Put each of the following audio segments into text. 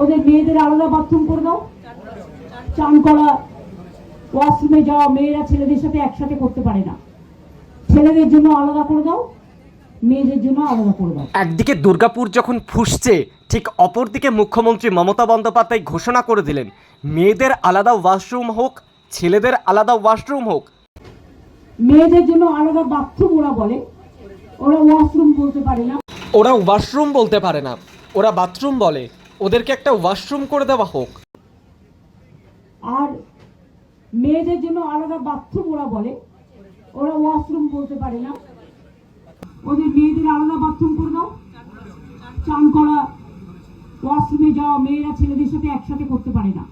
ওদের মেয়েদের আলাদা বাথরুম করে দাও। চান করা ওয়াশরুমে যাওয়া মেয়েরা ছেলেদের সাথে একসাথে করতে পারে না। ছেলেদের জন্য আলাদা করে দাও মেয়েদের জন্য আলাদা করে দাও। একদিকে দুর্গাপুর যখন ফুসছে ঠিক অপরদিকে মুখ্যমন্ত্রী মমতা বন্দ্যোপাধ্যায় ঘোষণা করে দিলেন মেয়েদের আলাদা ওয়াশরুম হোক ছেলেদের আলাদা ওয়াশরুম হোক। মেয়েদের জন্য আলাদা বাথরুম ওরা বলে ওরা ওয়াশরুম বলতে পারে না। ওরা ওয়াশরুম বলতে পারে না ওরা বাথরুম বলে। ওদেরকে একটা ওয়াশরুম করে দেওয়া হোক। আর মেয়েদের জন্য আলাদা বাথরুম ওরা বলে। ওরা ওয়াশরুম বলতে পারে না। ওদের মেয়েদের আলাদা বাথরুম করে দাও। চান করা ওয়াশরুমে যাওয়া মেয়েরা ছেলেদের সাথে একসাথে করতে পারে না।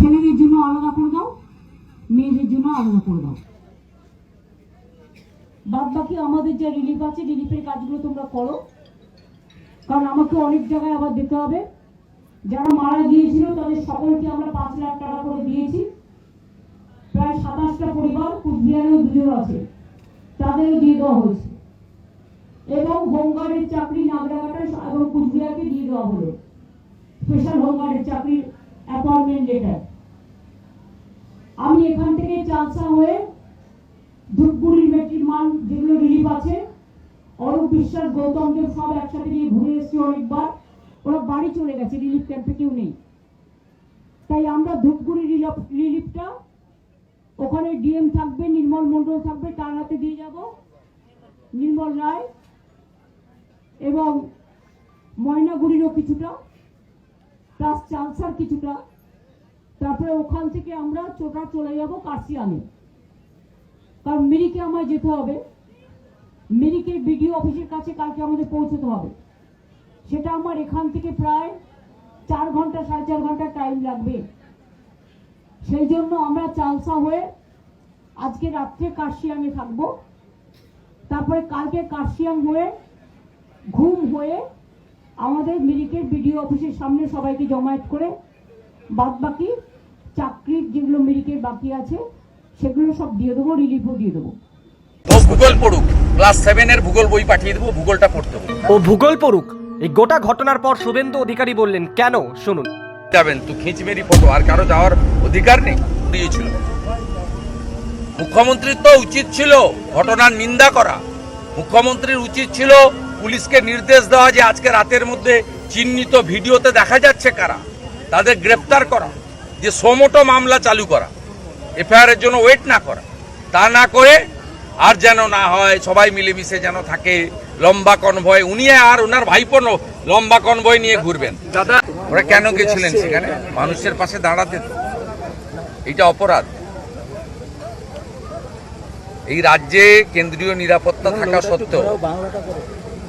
ছেলেদের জন্য আলাদা করে দাও, মেয়েদের জন্য আলাদা করে দাও। বাদ বাকি আমাদের যে রিলিফ আছে রিলিফের কাজগুলো তোমরা করো। কারণ আমাকে অনেক জায়গায় আবার দিতে হবে। যারা মারা গিয়েছিল, তাদের সকলকে আমরা পাঁচ লাখ টাকা করে দিয়েছি। প্রায় সাতাশটা পরিবার কুচবিহারেও দুজন আছে, তাদেরও দিয়ে দেওয়া হয়েছে। এবং হোমগার্ডের চাকরি নাগরাঘাটায় এবং কুচবিহারকে দিয়ে দেওয়া হলো। স্পেশাল হোমগার্ডের চাকরির অ্যাপয়েন্টমেন্ট লেটার। আমি এখান থেকে চালসা হয়ে ধূপগুড়ির মেট্রিক মান যেগুলো রিলিফ আছে অরূপ বিশ্বাস, গৌতম দেব সব একসাথে নিয়ে ঘুরে এসেছি অনেকবার। ওরা বাড়ি চলে গেছে রিলিফ ক্যাম্পে কেউ নেই। তাই আমরা ধূপগুড়ি রিলিফ রিলিফটা ওখানে ডিএম থাকবে, নির্মল মন্ডল থাকবে, তার হাতে দিয়ে যাব। নির্মল রায় এবং ময়নাগুড়িরও কিছুটা প্লাস চালসার কিছুটা। তারপরে ওখান থেকে আমরা চোটা চলে যাব কাশিয়ানে কারণ মিরিকে আমায় যেতে হবে। মিরিকের বিডিও অফিসের কাছে কালকে আমাদের পৌঁছতে হবে। সেটা আমার এখান থেকে প্রায় চার ঘণ্টা, সাড়ে চার ঘণ্টা টাইম লাগবে। সেই জন্য আমরা চালসা হয়ে আজকে রাত্রে কার্শিয়াংয়ে থাকব। তারপরে কালকে কার্শিয়াং হয়ে ঘুম হয়ে আমাদের মিরিকের বিডিও অফিসের সামনে সবাইকে জমায়েত করে বাদ বাকি চাকরির যেগুলো মিরিকের বাকি আছে, সেগুলো সব দিয়ে দেবো রিলিফও দিয়ে দেবো। পড়ুক ক্লাস সেভেনের ভূগোল বই পাঠিয়ে দেবো ভূগোলটা পড়তে হবে। ও ভূগোল পড়ুক। এই গোটা ঘটনার পর শুভেন্দু অধিকারী বললেন কেন? শুনুন। যাবেন তো খিঁচমেরি ফটো আর কারও যাওয়ার অধিকার নেই। দিয়েছিল। মুখ্যমন্ত্রীর তো উচিত ছিল ঘটনার নিন্দা করা। মুখ্যমন্ত্রীর উচিত ছিল পুলিশকে নির্দেশ দেওয়া যে আজকে রাতের মধ্যে চিহ্নিত ভিডিওতে দেখা যাচ্ছে কারা তাদের গ্রেপ্তার করা যে সোমোটো মামলা চালু করা এফআইআর এর জন্য ওয়েট না করা। তা না করে আর যেন না হয় সবাই মিলেমিশে যেন থাকে। লম্বা কনভয় উনি আর ওনার ভাইপো ন- লম্বা কনভয় নিয়ে ঘুরবেন। দাদা ওরা কেন গেছিলেন সেখানে? মানুষের পাশে দাঁড়াতে এটা অপরাধ। এই রাজ্যে কেন্দ্রীয় নিরাপত্তা থাকা সত্ত্বেও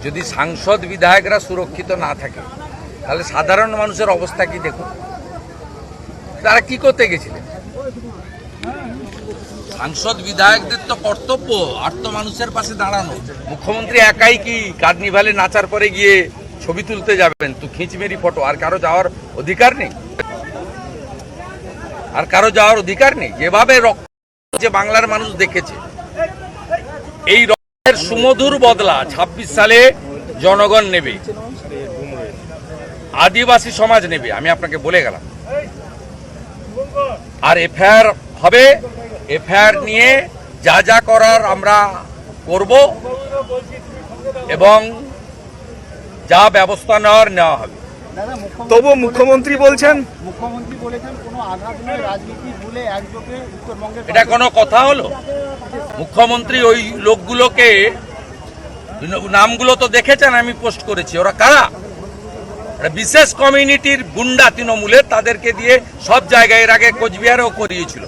যদি সাংসদ বিধায়করা সুরক্ষিত না থাকে তাহলে সাধারণ মানুষের অবস্থা কি দেখুন? তারা কি করতে গেছিলেন? সাংসদ বিধায়কদের তো কর্তব্য আর তো মানুষের পাশে দাঁড়ানো। মুখ্যমন্ত্রী একাই কি কার্নিভালে নাচার পরে গিয়ে ছবি তুলতে যাবেন? তো খিঁচমেরি ফটো, আর কারও যাওয়ার অধিকার নেই? আর কারও যাওয়ার অধিকার নেই? যেভাবে রক্ত যে বাংলার মানুষ দেখেছে। এই রক্তের সুমধুর বদলা ২৬ সালে জনগণ নেবে। আদিবাসী সমাজ নেবে, আমি আপনাকে বলে গেলাম। আর এফআইআর হবে এফআইআর নিয়ে যা যা করার আমরা করব এবং যা ব্যবস্থা নেওয়ার নেওয়া হবে। তবু মুখ্যমন্ত্রী বলছেন মুখ্যমন্ত্রী বলেছেন কোনো আঘাত নয় রাজনীতি ভুলে একযোগে এটা কোনো কথা হলো? মুখ্যমন্ত্রী ওই লোকগুলোকে নামগুলো তো দেখেছেন আমি পোস্ট করেছি। ওরা কারা? বিশেষ কমিউনিটির গুন্ডা তৃণমূলের তাদেরকে দিয়ে সব জায়গায় এর আগে কোচবিহারেও করিয়েছিল।